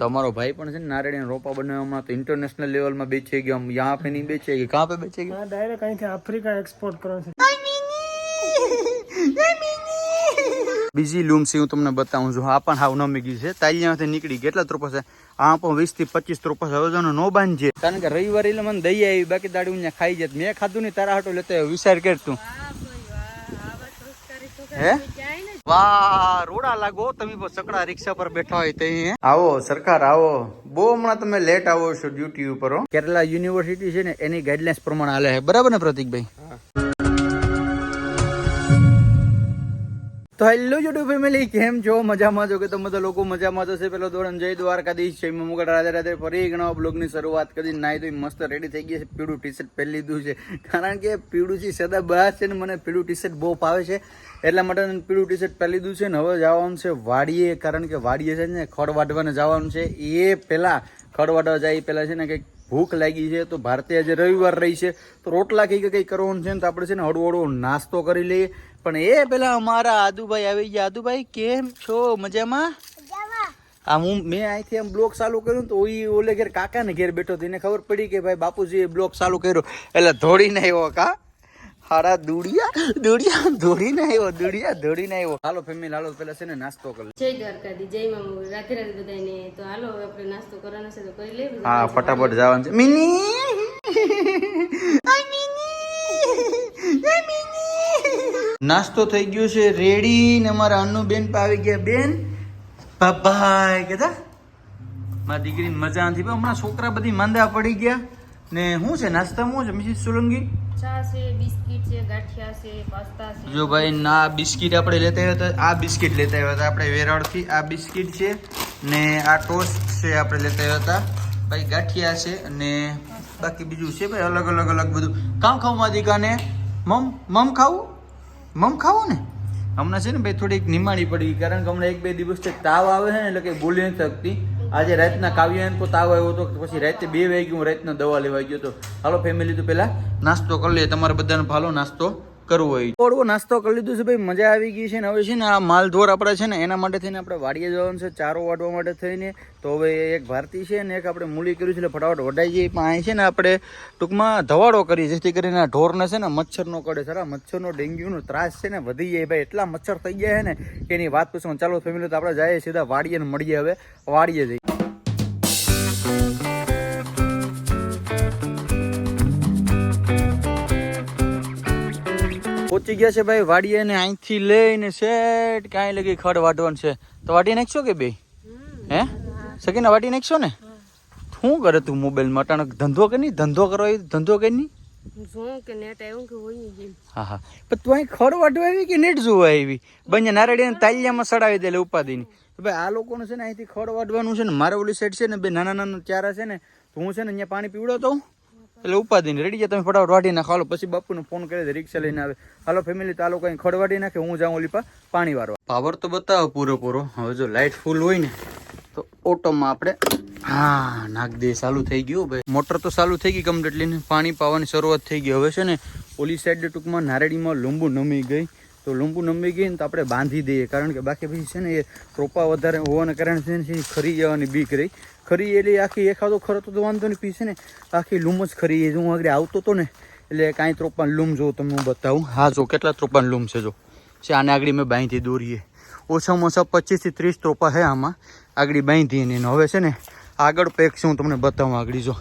તમારો ભાઈ પણ છે ને નારેડી રોપા બનાવવામાં તો ઇન્ટરનેશનલ લેવલમાં બેચી ગયો. આમ યહાં પે નહીં બેચે ગઈ કહાં પે બેચે ગઈ ડાયરેક્ટ અહીંથી આફ્રિકા એક્સપોર્ટ કરવાનું છે. બીજી લૂમ છે હું તમને બતાવું છું. આ પણ હાવ નમી ગઈ છે. તાલિયામાંથી નીકળી કેટલા ત્રોપા છે. આ પણ વીસથી પચીસ ત્રોપા છે. હવે જો નો બાંધજે. કારણ કે રવિવારે મને દઈ આવી. બાકી દાડી હું ખાઈ જાય મેં ખાધું નહીં તારા હાટો લેતો વિચાર કર તું. હે? વાહ, રોડા લાગો. તમે સકડા રિક્ષા પર બેઠા હોય ત્યાં આવો, સરકાર, આવો. બહુ હમણાં તમે લેટ આવો છો ડ્યુટી ઉપર. કેરલા યુનિવર્સિટી છે ને, એની ગાઈડલાઇન્સ પ્રમાણે હાલે છે. બરાબર ને પ્રતિકભાઈ? તો હેલો યુટ્યુબ ફેમિલી કેમ છો? મજામાં છો કે તમે બધા લોકો મજામાં જશે પેલો ધોરણ જય દ્વારકાધીશ છે. મુગટ રાધે રાધે ફરી ઘણા બ્લોગની શરૂઆત કરી. નાઈ તો મસ્ત રેડી થઈ ગયા છે. પીળું ટી શર્ટ પહેરી લીધું છે. કારણ કે પીળું છે સદા બહાર છે ને, મને પીળું ટી શર્ટ બહુ ભાવે છે. એટલા માટે પીળું ટી શર્ટ પહેરી લીધું છે ને, હવે જવાનું છે વાડીએ. કારણ કે વાડીએ છે ને, ખડ વાઢવાને જવાનું છે. એ પહેલાં ખડ વાઢવા જાય પહેલાં છે ને, કંઈક ભૂખ લાગી છે તો ભારતે આજે રવિવાર રહી છે. તો રોટલા કંઈક કંઈક કરવાનું છે ને તો આપણે છે ને હળવો હળવો નાસ્તો કરી લઈએ. પણ એ પેલા અમારા આદુભાઈ આવી ગયા. આદુભાઈ કેમ છો? મજામાં? આ હું મેં અહીંથી આમ બ્લોક ચાલુ કર્યું તો એ ઓલે ઘેર કાકાને ઘેર બેઠો તો એને ખબર પડી કે ભાઈ બાપુજીએ બ્લોક ચાલુ કર્યો. એટલે ધોડીને આવ્યો કા? હારા દોડિયા દોડિયા દોડીને આવ્યો દોડિયા દોડીને આવ્યો. હાલો ફેમિલી હાલો પેલા છે ને નાસ્તો કરી જય દ્વારકાધી જય મામુ રાધે રાધે બધાને તો હાલો આપણે નાસ્તો કરવાનો છે તો કરી લઈએ હા ફટાફટ જવાનું છે. મિની! નાસ્તો થઈ ગયો છે રેડી. ને અમારા અન્નુ બેન પા આવી ગયા. બેન બાય કેતા મારી દીકરીને મજા નથી હમણાં છોકરા બધી માંદા પડી ગયા. ને શું છે નાસ્તામાં છે મિસિસ સોલંકી? ચા છે બિસ્કિટ છે ગાંઠિયા છે પાસ્તા છે. જો ભાઈ ના બિસ્કિટ આપણે લેતા આવ્યા હતા આ બિસ્કિટ લેતા આવ્યા હતા આપણે વેરાળથી આ બિસ્કિટ છે ને આ ટોસ્ટ છે આપણે લેતા આવ્યા હતા. ભાઈ ગાંઠિયા છે અને બાકી બીજું છે ભાઈ અલગ અલગ અલગ બધું. કામ ખાવું દીકાને મમ મમ ખાવું? મમ ખાવું ને? હમણાં છે ને ભાઈ થોડીક નિમાણી પડી કારણ કે હમણાં એક બે દિવસથી તાવ આવે છે ને એટલે કે બોલી નથી શકતી. આજે રાતના કાવ્ય એમ તાવ આવ્યો હતો પછી રાતે બે વાગ્યું રાતના દવા લેવા ગયો હતો હાલો ફેમિલી તો પેલા નાસ્તો કરી લઈએ. તમારે બધાને ભાલો નાસ્તો. કરવો હોય થોડો નાસ્તો કરી લીધું છે ભાઈ, મજા આવી ગઈ છે ને હવે છે ને આ માલધોર આપણે છે ને એના માટે થઈને આપણે વાડીએ જવાનું છે, ચારો વાટવા માટે થઈને. તો હવે એક ભારતી છે ને એક આપણે મૂલી કર્યું છે એટલે ફટાફટ વઢાઈ જઈએ. પણ અહીં છે ને આપણે ટૂંકમાં ધવાડો કરીએ, જેથી કરીને આ ઢોરને છે ને મચ્છર નો કડે સારા મચ્છરનો ડેન્ગ્યુનો ત્રાસ છે ને વધી જાય ભાઈ. એટલા મચ્છર થઈ ગયા છે ને એની વાત પૂછવાનું ચાલો ફેમિલી તો આપણે જઈએ સીધા વાડીએ મળીએ હવે. વાડીએ જઈએ. પહોંચી ગયા છે ભાઈ વાડીએ ને અહીંથી લઈને સેટ કાંઈ લગી ખડ વાઢવાનું છે. તો વાટી નાખશો કે બે હે? સકીના વાટી નાખશો ને? શું કરે તું મોબાઈલમાં? અટાણક ધંધો કે નહીં? ધંધો કરો એ ધંધો કે નહીં? હા હા. પણ તું અહીં ખડ વાટવા આવી કે નેટ જોવા આવી? બંને નારડીને તાલિયામાં સડાવી દે ઉપાધિની. તો ભાઈ આ લોકોનું છે ને અહીંથી ખડ વાટવાનું છે ને? મારે ઓલી સાઈડ છે ને બે નાના નાના ચારા છે ને? તો હું છે ને અહીંયા પાણી પીવડાવતો એટલે ઉપાધિ નહીં. રેડી જાય તમે ફટાફટ વાટી નાખો. હાલો, પછી બાપુને ફોન કરી દે રિક્ષા લઈને આવે. હાલો ફેમિલી તો કંઈ ખડ નાખે, હું જાઉં ઓલી પાણી વારવા. પાવર તો બતાવો પૂરો પૂરો હવે જો લાઇટ ફૂલ હોય ને, તો ઓટોમાં આપણે, હા નાખ દે ચાલુ થઈ ગયું ભાઈ. મોટર તો ચાલુ થઈ ગઈ કમ્પ્લીટલી પાણી પાવાની શરૂઆત થઈ ગઈ. હવે છે ને, ઓલી સાઈડ ટૂંકમાં નારેડીમાં લીંબુ નમી ગઈ. તો લીંબુ નમી ગઈ ને તો આપણે બાંધી દઈએ. કારણ કે બાકી પછી છે ને એ રોપા વધારે હોવાના કારણે છે ને ખરી જવાની બીક રહી. ખરી એટલે આખી એખાદો ખરો તો વાંધો નહીં. પી છે ને આખી લૂમ જ ખરી હું આગળ આવતો હતો ને એટલે કાંઈ ત્રોપાન લૂમ જો તમને હું બતાવું. હા, જો કેટલા ત્રોપાન લૂમ છે, જો. છે, આને આગળ મેં બાંધી દોરીએ. ઓછામાં ઓછા પચીસથી ત્રીસ ત્રોપા છે આમાં. આગળ બાંધી ને હવે છે ને આગળ પેક છે હું તમને બતાવું આગળ, જો.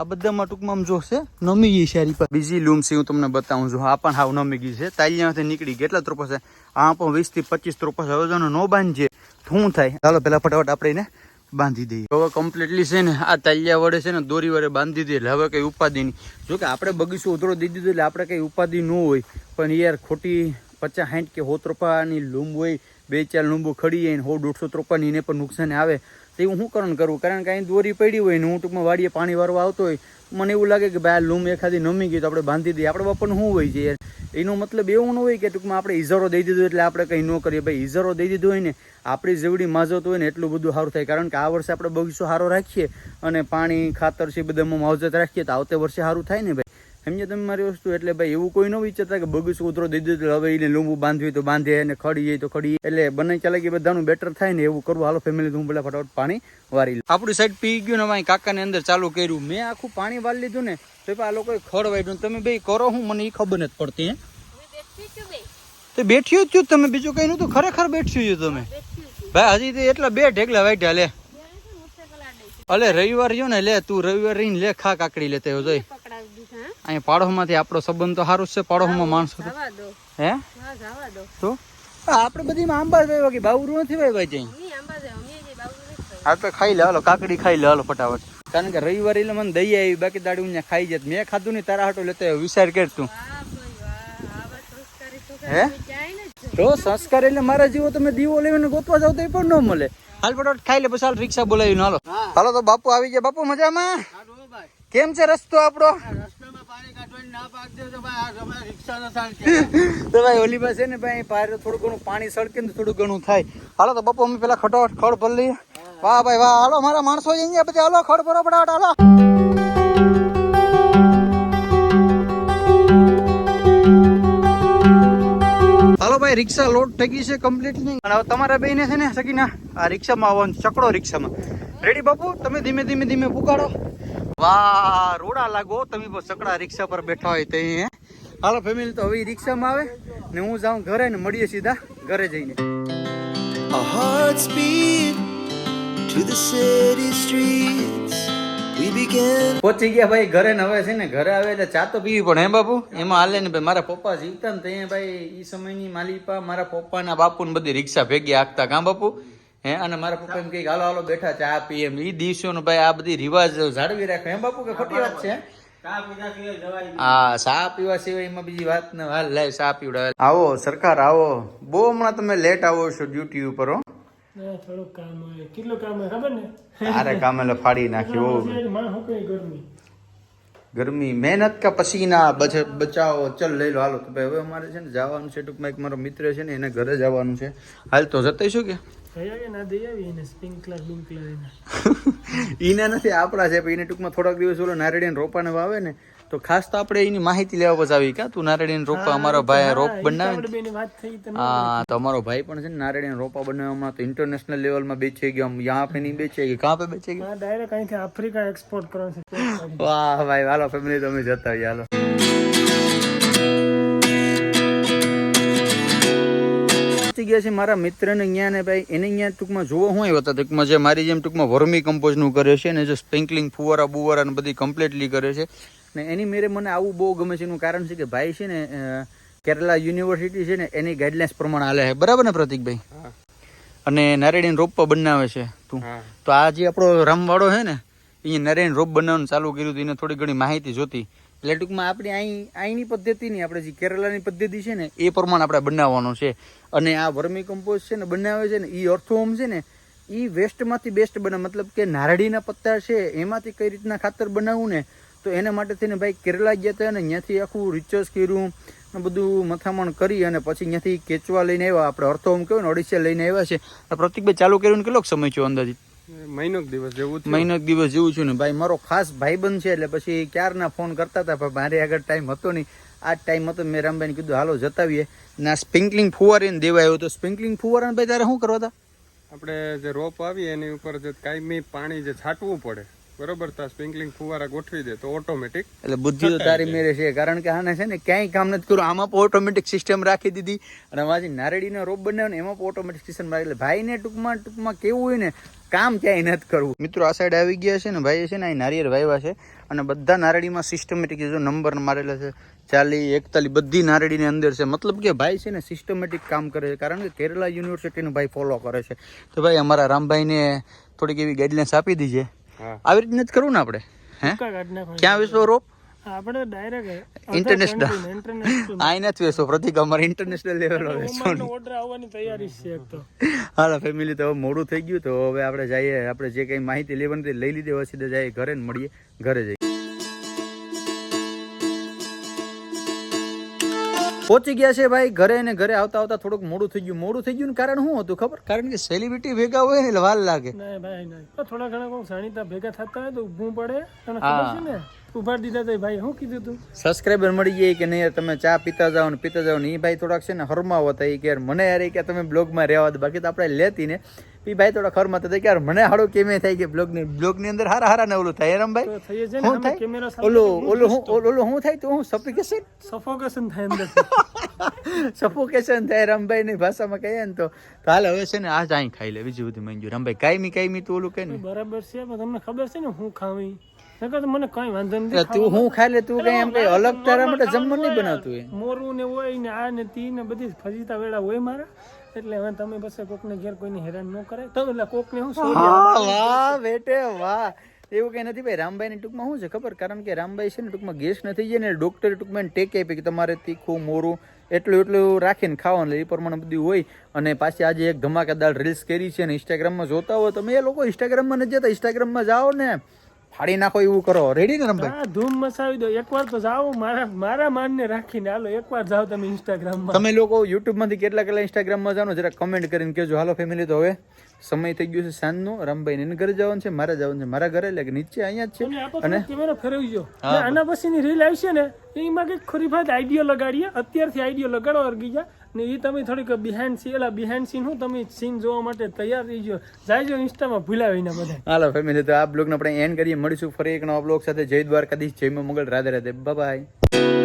આ બધામાં ટૂંકમાં આમ જો છે નમી ગઈ સારી પર બીજી લૂમ છે, હું તમને બતાવું છું. આ પણ હાવ નમી ગઈ છે. તાલિયામાંથી નીકળી કેટલા ત્રોપા છે? આ પણ વીસથી પચીસ ત્રોપસ છે. હવે જો નો બાંધજે. શું થાય? ચાલો પેલા ફટાફટ આપણે એને બાંધી દઈએ. હવે કમ્પ્લીટલી છે ને, આ તાલિયા વડે છે ને, દોરી વડે બાંધી દીધી એટલે હવે કઈ ઉપાધિ નહીં. જોકે આપણે બગીચો ઉધરો દઈ દીધું એટલે આપણે કઈ ઉપાધિ ન હોય. પણ યાર, ખોટી પચાસ સાઠ કે હો ત્રોપાની લૂમ હોય, બે ચાર લુંબુ ખડી જાય ને હો દોઢસો ત્રોપાની એને પણ નુકસાન આવે. તો એવું શું કરણ કરવું કારણ કે અહીં દોરી પડી હોય ને હું ટૂંકમાં વાડીએ પાણી વારવા આવતો હોય, મને એવું લાગે કે ભાઈ આ લૂમ એખાદી નમી ગઈ તો આપણે બાંધી દઈએ. આપણે બાપાનું શું હોય છે એનો મતલબ એવું ન હોય કે ટૂંકમાં આપણે ઇઝરો દઈ દીધો એટલે આપણે કંઈ ન કરીએ. ભાઈ ઇઝરો દઈ દીધો હોય ને, આપણી જેવડી માજત હોય ને એટલું બધું સારું થાય. કારણ કે આ વર્ષે આપણે બગીચો સારો રાખીએ અને પાણી, ખાતર છે બધામાં માવજત રાખીએ તો આવતે વર્ષે સારું થાય ને ભાઈ. સમજે તમે મારી વસ્તુ, એટલે ભાઈ એવું કોઈ ન વિચારતા કે બગીચો ઉતરો દીધું તો હવે એને લીંબુ બાંધવી તો બાંધે અને ખડી જાય તો ખડી એટલે બને ચાલે કે બધાનું બેટર થાય ને એવું કરવું. હાલો ફેમિલી હું પેલા ફટાફટ પાણી વારી લઉં આપણી સાઈડ પી ગયું ને અમારી કાકાને અંદર ચાલુ કર્યું. મેં આખું પાણી વાળી લીધું ને, તો આ લોકોએ ખડ વાઢ્યું તમે બે કરો, હું મને એ ખબર નથી પડતી તો બેઠ્યું જ છું તમે. બીજું કઈ નતું ખરેખર બેઠ્યું છું તમે. ભાઈ, હજી તો એટલા બે ઢેકલા વાઢ્યા લે. અલે, રવિવાર રહ્યો ને, લે, તું રવિવાર રહીને લે, ખા કાકડી લેતા જોઈ? અહીંયા પાડોશમાંથી આપણો સંબંધ તો સારું છે પાડોશમાં માણસો તો. જવા દો. હે? હા જવા દો. તો? આપણે બધીમાં આંબા જ વાગી બાવરું નથી બાબુ નથી આ તો ખાઈ લે હાલો કાકડી ખાઈ લે હાલો ફટાફટ. કારણ કે રવિવારે એટલે મને દઈ આવી બાકી દાડી હું ખાઈ જત. મેં ખાધું નહીં તારા હાટો લેતો. વિચાર કર તું. ભાઈ હે? તો સંસ્કાર એટલે મારા જીવો તમે દીવો લઈને ગોતવા જાવ તો એ પણ ન મળે. હાલ ફટાફટ ખાઈ લે પછી હાલ રિક્ષા બોલાવીને હાલો. હાલો તો બાપુ આવી ગયા. બાપુ મજામાં? કેમ છે રસ્તો આપણો? તો ભાઈ ઓલી પાસે ને ભાઈ પારે થોડું ઘણું પાણી સળકે ને થોડું ઘણું થાય. હાલો તો બપો અમે પેલા ખટોટ ખડ ભરી લઈએ. વાહ ભાઈ વાહ. હાલો મારા માણસો જઈ ગયા હાલો ખડ ભરો ફટાફટ હાલો. હાલો ભાઈ રિક્ષા લોડ થઈ ગઈ છે કમ્પ્લીટલી નહીં હવે તમારા બેને છે ને સકીના આ રિક્ષામાં આવવાનું ચકડો રિક્ષામાં. રેડી બાપુ? તમે ધીમે ધીમે ધીમે પુકાડો વાહ રોડા લાગો. તમે સકડા રિક્ષા પર બેઠા હોય તે હાલો ફેમિલી તો હવે રિક્ષામાં આવે ને હું જાઉં ઘરે ને મળીએ સીધા ઘરે જઈને. To the city streets. પહોંચી ગયા ભાઈ ઘરે ને હવે છે ને ઘરે આવે એટલે ચા તો પીવી પડે હે બાપુ? એમાં હાલે ને ભાઈ મારા પપ્પા જીવતા ને ત્યાં ભાઈ ઈ સમયની માલિપા મારા પપ્પાના બાપુ ને બધી રિક્ષા ભેગી હાંકતા કાં બાપુ? હે અને મારા પપ્પા એમ કહે હાલો હાલો બેઠા ચા પીએ એમ ઈ દિવસોનો ભાઈ આ બધી રિવાજ જાળવી રાખે. એમ બાપુ કે ખોટી વાત છે હા? સા પીવા સિવાય એમાં બીજી વાત ને હાલ લે સા પીવડાવે. આવો સરકાર આવો. બહુ હમણાં તમે લેટ આવો છો ડ્યુટી ઉપર હો. ના થોડુંક કામ હોય. કેટલું કામ હોય ખબર ને? તારે કામ એટલે ફાડી કઈ ગરમી? ગરમી મહેનત કા પસીના બચ- બચાવો ચલ લઈ લો. હાલો તો ભાઈ હવે અમારે છે ને જવાનું છે ટૂંકમાં એક મારો મિત્ર છે ને એને ઘરે જવાનું છે. હાલ તો જતાઈશું કે? ઈને નથી આપણા છે પણ એને ટૂંકમાં થોડાક દિવસ ઓલો નારળીને રોપાને વાવે ને તો ખાસ તો આપણે એની માહિતી લેવા પછી આવી. કા તું નારળીને રોપા અમારો ભાઈ રોપ બનાવે હા તો અમારો ભાઈ પણ છે ને નારળીને રોપા બનાવવામાં તો ઇન્ટરનેશનલ લેવલમાં બેચી ગયો. આમ યાં પે નહીં બેચી ગયો. કાં પે બેચી ગયો? ડાયરેક્ટ અહીંથી આફ્રિકા એક્સપોર્ટ કરવાનું છે. વાહ ભાઈ હાલો ફેમિલી તમે જતા હાલો. પહોંચી ગયા છે મારા મિત્રને અહીંયા ને ભાઈ એને અહીંયા ટૂંકમાં જોવો હું આવ્યો હતો ટૂંકમાં જે મારી જેમ ટૂંકમાં વર્મી કમ્પોઝનું કરે છે ને જે સ્પ્રિંકલિંગ ફુવારા બુવારા ને બધી કમ્પ્લીટલી કરે છે. ને એની મેરે મને આવું બહુ ગમે છે એનું કારણ છે કે ભાઈ છે ને કેરલા યુનિવર્સિટી છે ને એની ગાઈડલાઇન્સ પ્રમાણે હાલે છે. બરાબર ને પ્રતિકભાઈ અને નારેડીન રોપ પણ બનાવે છે તું. તો આ જે આપણો રામવાડો છે ને અહીંયા નારેડીન રોપ બનાવવાનું ચાલુ કર્યું હતું એને થોડી ઘણી માહિતી જોતી. એટલે ટૂંકમાં આપણે અહીં અહીંની પદ્ધતિ નહીં, આપણે જે કેરલાની પદ્ધતિ છે ને, એ પ્રમાણે આપણે બનાવવાનો છે. અને આ વર્મી કમ્પોઝ છે ને, બનાવે છે ને એ અર્થોમ છે ને એ વેસ્ટમાંથી બેસ્ટ બને. મતલબ કે નારળીના પત્તા છે, એમાંથી કઈ રીતના ખાતર બનાવવું ને, તો એના માટે થઈને ભાઈ કેરલા ગયા હતા અને ત્યાંથી આખું રિચર્સ કર્યું બધું મથામણ કરી અને પછી ત્યાંથી કેચવા લઈને આવ્યા. આપણે અર્થોમ કહ્યું ને, ઓડિશા લઈને આવ્યા છે. પ્રતિકભાઈ ચાલુ કર્યું કેટલોક સમય થયો અંદાજિત? મહિનો દિવસ જેવું મહિનો દિવસ જેવું છું ને ભાઈ મારો ખાસ ભાઈબંધ છે એટલે પછી ક્યારના ફોન કરતા હતા પણ મારે આગળ ટાઈમ હતો નહીં. આ ટાઈમ હતો મેં રામભાઈને કીધું હાલો જતાવીએ. ને સ્પ્રિંકલિંગ ફુવારીને દેવા આવ્યો તો સ્પ્રિંકલિંગ ફુવારાને ભાઈ તારે શું કરવા હતા? આપણે જે રોપ આવીએ એની ઉપર જે કાયમી પાણી જે છાંટવું પડે બરોબર તો સ્પ્રિંકલિંગ ફુવારા ગોઠવી દે તો ઓટોમેટિક એટલે બુદ્ધિ તો તારી મેરે છે કારણ કે આને છે ને ક્યાંય કામ નથી કર્યું. આમાં પણ ઓટોમેટિક સિસ્ટમ રાખી દીધી. અને અમારી નારેડીનો રોપ બનાવ્યો ને એમાં પણ ઓટોમેટિક સિસ્ટમ રાખી એટલે ભાઈને ટૂંકમાં ટૂંકમાં કેવું હોય ને કામ ક્યાંય નથી કરવું. મિત્રો આ સાઈડ આવી ગયા છે ને ભાઈ છે ને અહીં નારિયેળ વાવ્યા છે. અને બધા નારળીમાં સિસ્ટમેટિક જો નંબર મારેલા છે ચાલી એકતાલી બધી નારળીની અંદર છે. મતલબ કે ભાઈ છે ને સિસ્ટમેટિક કામ કરે છે. કારણ કે કેરલા યુનિવર્સિટીનું ભાઈ ફોલો કરે છે. તો ભાઈ અમારા રામભાઈને થોડીક એવી ગાઈડલાઇન્સ આપી દીજે. હા. આવી રીતે નથી કરવું ને આપણે? હે? ક્યાં વિશ્વ રોપ? આપણે ડાયરેક્ટ International. ઇન્ટરનેશનલ આ નથી વેચવો પ્રતિક અમારે ઇન્ટરનેશનલ લેવલ વેચવાનું. ઓર્ડર આવવાની તૈયારી છે તો. હાલો ફેમિલી તો મોડું થઈ ગયું તો હવે આપણે જઈએ આપણે જે કંઈ માહિતી લેવાની લઈ લીધી હવે સીધા જઈએ ઘરે ને મળીએ ઘરે જઈએ. પહોંચી ગયા છે ભાઈ ઘરે ને ઘરે આવતા આવતા થોડુંક મોડું થઈ ગયું. મોડું થઈ ગયું કારણ શું હતું ખબર? કારણ કે સેલિબ્રિટી ભેગા હોય ને એટલે વાર લાગે. ના ભાઈ ના થોડા ઘણા કોઈ જાણીતા ભેગા થતા હોય તો ઊભું પડે. તને ખબર છે ને? ઉભાર દીધા તો ભાઈ શું કીધું તું? સબસ્ક્રાઈબર મળી જાય કે નહીં તમે ચા પીતા જાઓ ને પીતા જાઓ ને એ ભાઈ થોડાક છે ને હરમાવો હતા એ કે મને યાર એ કે તમે બ્લોગમાં રહેવા દો. બાકી તો આપણે લેતી ને એ ભાઈ થોડા ખરમાં હતા કે યાર મને હાડો કેમે થાય કે બ્લોગની બ્લોગની અંદર હારા હારા ને ઓલું થાય. એમ ભાઈ? શું થાય? ઓલો ઓલું હું ઓલું હું થાય? તો હું સફોકેશન સફોકેશન થાય અંદર સફોકેશન થાય રમભાઈ ની ભાષામાં કહીએ ને તો. હાલ હવે છે ને આ જ અહીં ખાઈ લે. બીજું બધું મંજૂર. રમભાઈ કાયમી કાયમી તું ઓલું કે ને બરાબર છે તમને ખબર છે ને હું ખાવી? નકર મને કઈ વાંધો નથી. તું હું ખાઈ લે તું કઈ એમ કઈ અલગ તારા માટે જમવાનું નહીં બનાવતું એ મોરું ને હોય ને આ ને તી ને બધી ફજીતા વેળા હોય મારા. એટલે હવે તમે બસ કોકને ઘેર કોઈને હેરાન ન કરે તમે એટલે કોકને હું વાહ બેટે વાહ. એવું કઈ નથી ભાઈ રામભાઈ ની ટૂંકમાં શું છે ખબર? કારણ કે રામભાઈ છે ને ટૂંકમાં ગેસ નથી જાય ને ડોક્ટર ટૂંકમાં ટેક આપી કે તમારે તીખું મોરું એટલું એટલું રાખીને ખાવાનું એ પ્રમાણે બધું હોય. અને પાછી આજે એક ધમાકેદાર રીલ્સ કરી છે ને ઇન્સ્ટાગ્રામમાં જોતા હોય તમે એ લોકો ઇન્સ્ટાગ્રામમાં નથી જતા ઇન્સ્ટાગ્રામમાં જાઓ ને. ફાડી નાખો એવું કરો. રેડી ને રમભાઈ? હા ધૂમ મસાવી દો. એકવાર તો જાઓ મારા મારા માનને રાખીને હાલો એકવાર જાઓ તમે ઇન્સ્ટાગ્રામમાં તમે લોકો યુટ્યુબમાંથી કેટલા કેટલા ઇન્સ્ટાગ્રામમાં જાઓ જરા કમેન્ટ કરીને કહેજો. હાલો ફેમિલી તો હવે સમય થઈ ગયો છે સાંજનો. રામભાઈ ને ઘરે જવાનું છે મારે જવાનું છે. મારા ઘરે એટલે કે નીચે અહીંયા જ છે. અને કેમેરા ફેરવી જો આના પછીની રીલ આવશે ને એમાં કંઈક ખરી ભાત આઈડિયો લગાડીએ. અત્યારથી આઈડિયો લગાડો અરગી જા. ને એ તમે થોડીક બિહાઇન્ડ સી એલા બિહાઇન્ડ સીન હું તમે સીન જોવા માટે તૈયાર રહીજો જાયજો ઇન્સ્ટામાં ભૂલાવીને બધા. હાલો ફેમિલી તો આ બ્લોગને આપણે એન્ડ કરીએ. મળીશું ફરી એક નવા બ્લોગ સાથે. જય દ્વારકાધીશ, જય મંગળ રાધે રાધે. બાય